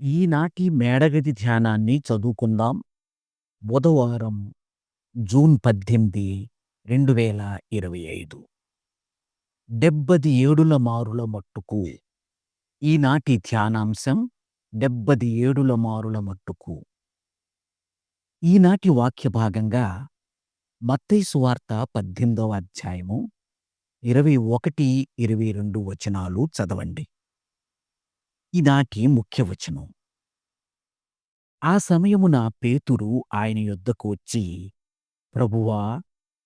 ఈనాటి మేడగది ధ్యానాన్ని చదువుకుందాం. బుధవారం జూన్ పద్దెనిమిది రెండు వేల ఇరవై ఐదు. డెబ్బది ఏడుల మారుల మట్టుకు ఈనాటి ధ్యానాంశం డెబ్బది ఏడుల మారుల మట్టుకు. ఈనాటి వాక్య భాగంగా మత్తైసు వార్త పద్దెనిమిదవ అధ్యాయము ఇరవై ఒకటి ఇరవై రెండు వచనాలు చదవండి. ఈనాటి ముఖ్య వచనం. ఆ సమయమున పేతురు ఆయన యొద్దకు వచ్చి ప్రభువా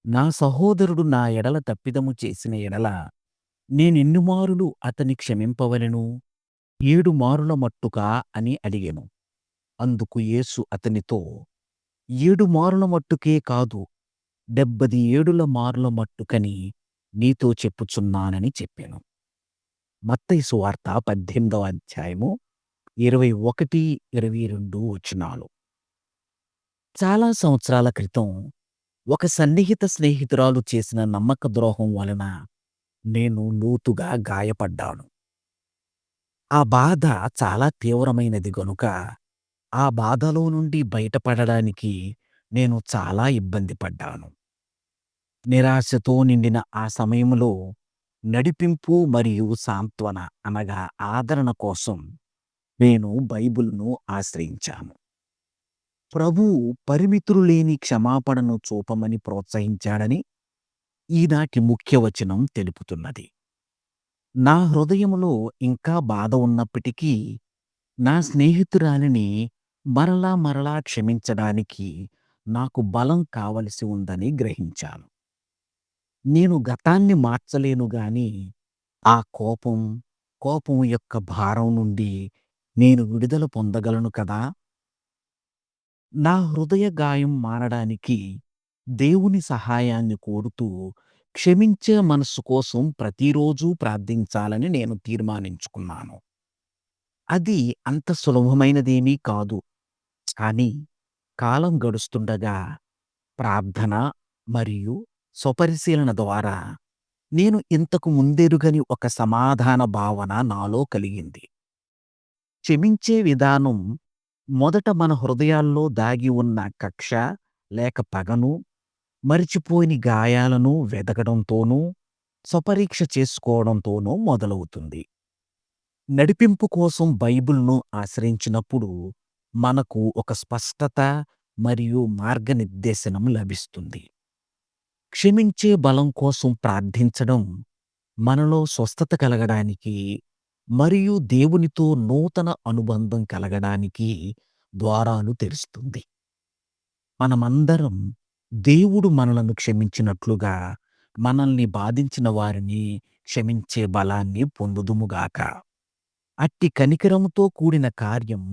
నా సహోదరుడు నా ఎడల తప్పిదము చేసిన ఎడల నేనెన్నుమారులు అతని క్షమింపవలెను? ఏడు మారుల మట్టుకా? అని అడిగెను. అందుకు యేసు అతనితో ఏడు మారుల మట్టుకే కాదు డెబ్బది ఏడుల మారుల మట్టుకని నీతో చెప్పుచున్నానని చెప్పాను. మత్తైసు వార్త పద్దెనిమిదవ అధ్యాయము ఇరవై ఒకటి ఇరవై రెండు వచనాలు చాలా సంవత్సరాల క్రితం ఒక సన్నిహిత స్నేహితురాలు చేసిన నమ్మక ద్రోహం వలన నేను లోతుగా గాయపడ్డాను. ఆ బాధ చాలా తీవ్రమైనది గనుక ఆ బాధలో నుండి బయటపడడానికి నేను చాలా ఇబ్బంది పడ్డాను. నిరాశతో నిండిన ఆ సమయంలో నడిపింపు మరియు సాంత్వన అనగా ఆదరణ కోసం నేను బైబిల్ను ఆశ్రయించాను. ప్రభువు పరిమితులు లేని క్షమాపణను చూపమని ప్రోత్సహించాడని ఈనాటి ముఖ్యవచనం తెలుపుతున్నది. నా హృదయములో ఇంకా బాధ ఉన్నప్పటికీ నా స్నేహితురాలిని మరలా మరలా క్షమించడానికి నాకు బలం కావలసి ఉందని గ్రహించాను. నేను గతాన్ని మార్చలేను గాని ఆ కోపం కోపం యొక్క భారం నుండి నేను విడుదల పొందగలను కదా? నా హృదయ గాయం మారడానికి దేవుని సహాయాన్ని కోరుతూ క్షమించే మనస్సు కోసం ప్రతిరోజూ ప్రార్థించాలని నేను తీర్మానించుకున్నాను. అది అంత సులభమైనదేమీ కాదు. కానీ కాలం గడుస్తుండగా ప్రార్థన మరియు స్వపరిశీలన ద్వారా నేను ఇంతకు ముందెరుగని ఒక సమాధాన భావన నాలో కలిగింది. క్షమించే విధానం మొదట మన హృదయాల్లో దాగి ఉన్న కక్ష లేక పగను మరిచిపోయిన గాయాలను వెదకడంతోనూ స్వపరీక్ష చేసుకోవడంతోనూ మొదలవుతుంది. నడిపింపు కోసం బైబిల్ను ఆశ్రయించినప్పుడు మనకు ఒక స్పష్టత మరియు మార్గనిర్దేశనం లభిస్తుంది. క్షమించే బలం కోసం ప్రార్థించడం మనలో స్వస్థత కలగడానికి మరియు దేవునితో నూతన అనుబంధం కలగడానికి ద్వారాలు తెరుస్తుంది. మనమందరం దేవుడు మనలను క్షమించినట్లుగా మనల్ని బాధించిన వారిని క్షమించే బలాన్ని పొందుదుముగాక అట్టి కనికరముతో కూడిన కార్యం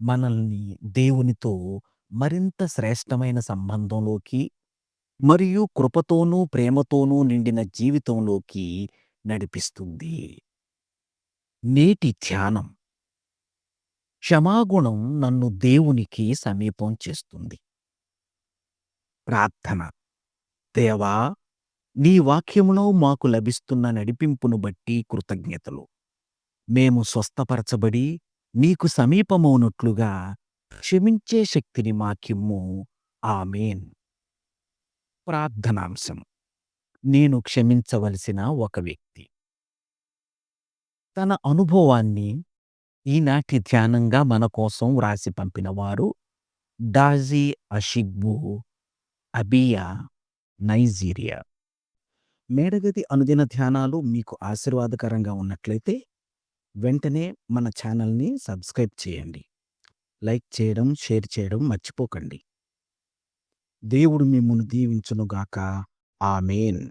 మనల్ని దేవునితో మరింత శ్రేష్టమైన సంబంధంలోకి మరియు కృపతోనూ ప్రేమతోనూ నిండిన జీవితంలోకి నడిపిస్తుంది. నేటి ధ్యానం క్షమాగుణం నన్ను దేవునికి సమీపం చేస్తుంది. ప్రార్థన దేవా నీ వాక్యములో మాకు లభిస్తున్న నడిపింపును బట్టి కృతజ్ఞతలు. మేము స్వస్థపరచబడి నీకు సమీపమవునట్లుగా క్షమించే శక్తిని మాకిమ్ము. ఆమెన్. ప్రార్థనాంశం. నేను క్షమించవలసిన ఒక వ్యక్తి. తన అనుభవాన్ని ఈనాటి ధ్యానంగా మన కోసం వ్రాసి పంపినవారు డాజీ అషిగ్బు అబియా నైజీరియా. మేడగది అనుదిన ధ్యానాలు మీకు ఆశీర్వాదకరంగా ఉన్నట్లయితే వెంటనే మన ఛానల్ని సబ్స్క్రైబ్ చేయండి. లైక్ చేయడం షేర్ చేయడం మర్చిపోకండి. దేవుడు మిమ్మల్ని దీవించునుగాక. ఆమెన్.